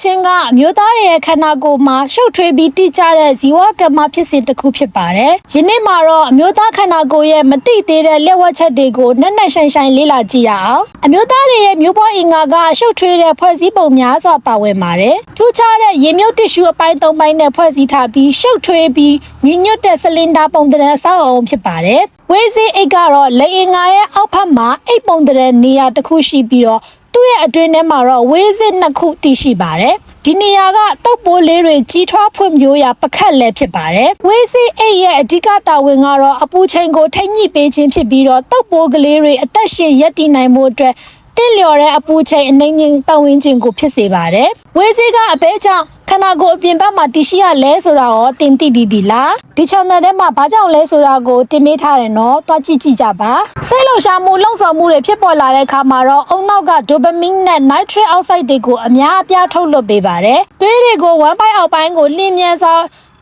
ခြင်းကအမျိုးသားတွေရဲ့ခန္ဓာကိုယ်မှာရှုပ်ထွေးပြီးတိကျတဲ့ဇီဝကမ္မဖြစ်စဉ်တစ်ခုဖြစ်ပါတယ်။ယနေ့မှာတော့အမျိုးသားခန္ဓာကိုယ်ရဲ့မတိသေးတဲ့လက်ဝက်ချက်တွေကိုနက်နက်ရှိုင်ရှိုင်လေ့လာကြည့်ရအောင်။အမျိုးသားတွေရဲ့မျိုးပေါ်အင်္ဂါကရှုပ်ထွေးတဲ့ဖွဲ့စည်းပုံများစွာပါဝင်ပါတယ်။ထူးခြားတဲ့ရေမြုပ်တစ်ရှူအပိုင်း၃ပိုင်းနဲ့ဖွဲ့စည်းထားပြီးရှုပ်ထွေးပြီးညီညွတ်တဲ့စလင်ဒါပုံသဏ္ဍာန်အဆောက်အအုံဖြစ်ပါတယ်။ဝေးစည်းအိတ်ကတော့လက်အင်္ဂါရဲ့အောက်ဖက်မှာအိတ်ပုံသဏ္ဍာန်နေရာတစ်ခုရှိပြီးတော့ သူ့ရဲ့အတွင်းထဲမှာတော့ဝေးစစ်နှစ်ခုတည်ရှိပါတယ်။ဒီနေရာကတုပ်ပိုးလေးတွေကြီးထွားဖွံ့ဖြိုးရာပကတ်လည်းဖြစ်ပါတယ်။ဝေးစစ်အိတ်ရဲ့အဓိကတာဝန်ကတော့အပူချိန်ကိုထိမ့်ညှိပေးခြင်းဖြစ်ပြီးတော့တုပ်ပိုးကလေးတွေအသက်ရှင်ရပ်တည်နိုင်မှုအတွက်တင့်လျော်တဲ့အပူချိန်အနှိမ့်ငင်ပတ်ဝန်းကျင်ကိုဖြစ်စေပါတယ်။ဝေးစစ်ကအပဲကြောင့် ခန္ဓာကိုယ်အပြင်ဘက်မှာတည်ရှိရလဲဆိုတာရောတင်သိပြီးပြီလားဒီ channel ထဲမှာဘာကြောင့်လဲဆိုတာကိုတင်ပေးထားတယ်နော်တွားကြည့်ကြည့်ကြပါစိတ်လှုပ်ရှားမှုလှုံ့ဆော်မှုတွေဖြစ်ပေါ်လာတဲ့အခါမှာတော့အုံနောက်က dopamine နဲ့ nitric oxide တွေကိုအများအပြားထုတ်လွှတ်ပေးပါတယ်သွေးတွေကိုဝမ်းပိုက်အောက်ပိုင်းကိုလျင်မြန်စွာ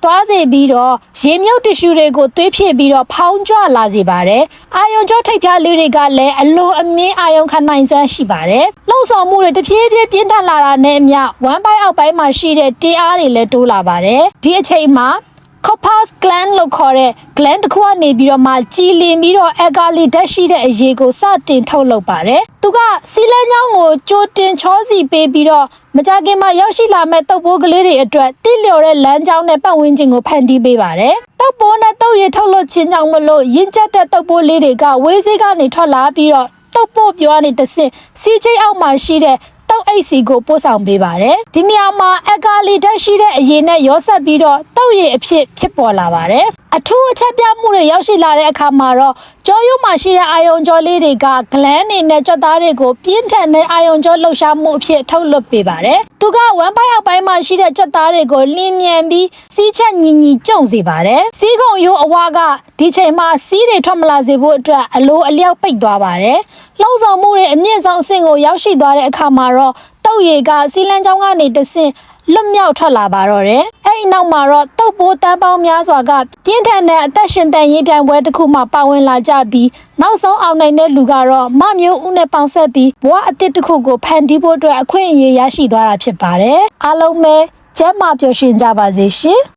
သွားစေပြီးတော့ရေမြုပ်တ िश ူတွေကိုသွေးဖြစ်ပြီးတော့ဖောင်းကြွလာစေပါတယ်။အာယုံကြောထိပ်ဖြားလေးတွေကလည်းအလိုအမြင့်အာယုံခံနိုင်စွမ်းရှိပါတယ်။လှုပ်ဆောင်မှုတွေတဖြည်းဖြည်းပြင်းထန်လာတာနဲ့အမျှဝမ်းပိုက်အောက်ပိုင်းမှာရှိတဲ့တင်းအားတွေလည်းတိုးလာပါတယ်။ဒီအချိန်မှာ corpus gland လို့ခေါ်တဲ့ gland တစ်ခုကနေပြီးတော့မှကြည်လင်ပြီးတော့အဂါလီဓာတ်ရှိတဲ့အရေးကိုစတင်ထုတ်လုပ်ပါတယ်။သူကစီလန်းချောင်းကိုကြိုတင်ချောစီပေးပြီးတော့မကြခင်မှာရောက်ရှိလာမဲ့တုပ်ပိုးကလေးတွေအတွက်တိလျော်တဲ့လမ်းကြောင်းနဲ့ပတ်ဝန်းကျင်ကိုဖန်တီးပေးပါတယ်။တုပ်ပိုးနဲ့တုပ်ရည်ထုတ်လုပ်ခြင်းကြောင့်မလို့ရင့်ကျက်တဲ့တုပ်ပိုးလေးတွေကဝေးစေးကနေထွက်လာပြီးတော့တုပ်ပို့ပြောကနေတဆင့်စီချိတ်အောက်မှာရှိတဲ့ တောက်အိတ်စီကိုပို့ဆောင်ပေးပါတယ်။ဒီနေရာမှာအကာလီဓာတ်ရှိတဲ့အရေးနဲ့ရောဆက်ပြီးတော့တောက်ရည်အဖြစ်ဖြစ်ပေါ်လာပါတယ်။အထူးအချက်ပြမှုတွေရောက်ရှိလာတဲ့အခါမှာတော့ ကြောရုံမှာရှိတဲ့အာယုံကြောလေးတွေကဂလန်းတွေနဲ့ကြွက်သားတွေကိုပြင်းထန်တဲ့အာယုံကြောလှုပ်ရှားမှုအဖြစ်ထုတ်လွှတ်ပေးပါတယ်။သူကဝမ်းပိုက်အောက်ပိုင်းမှာရှိတဲ့ကြွက်သားတွေကိုလင်းမြန်ပြီးစီးချက်ညီညီကျုံစေပါတယ်။စီးကုံရိုးအဝါကဒီချိန်မှာစီးတွေထွက်မလာစေဖို့အတွက်အလိုအလျောက်ပိတ်သွားပါတယ်။လှုံ့ဆော်မှုတွေအမြင့်ဆုံးအဆင့်ကိုရောက်ရှိသွားတဲ့အခါမှာတော့တုတ်ရည်ကစီလန်းချောင်းကနေတဆင့် လွတ်မြောက်ထွက်လာပါတော့တယ်။အဲ့ဒီနောက်မှာတော့တုတ်ပိုးတန်းပေါင်းများစွာကပြင်းထန်တဲ့အသက်ရှင်တန်ရေးပြိုင်ပွဲတစ်ခုမှပါဝင်လာကြပြီးနောက်ဆုံးအောင်နိုင်တဲ့လူကတော့မမျိုးဦးနဲ့ပေါင်းဆက်ပြီးဘဝအသစ်တစ်ခုကိုဖန်တီးဖို့အတွက်အခွင့်အရေးရရှိသွားတာဖြစ်ပါတယ်။အားလုံးပဲကျမ်းမာပျော်ရွှင်ကြပါစေရှင်။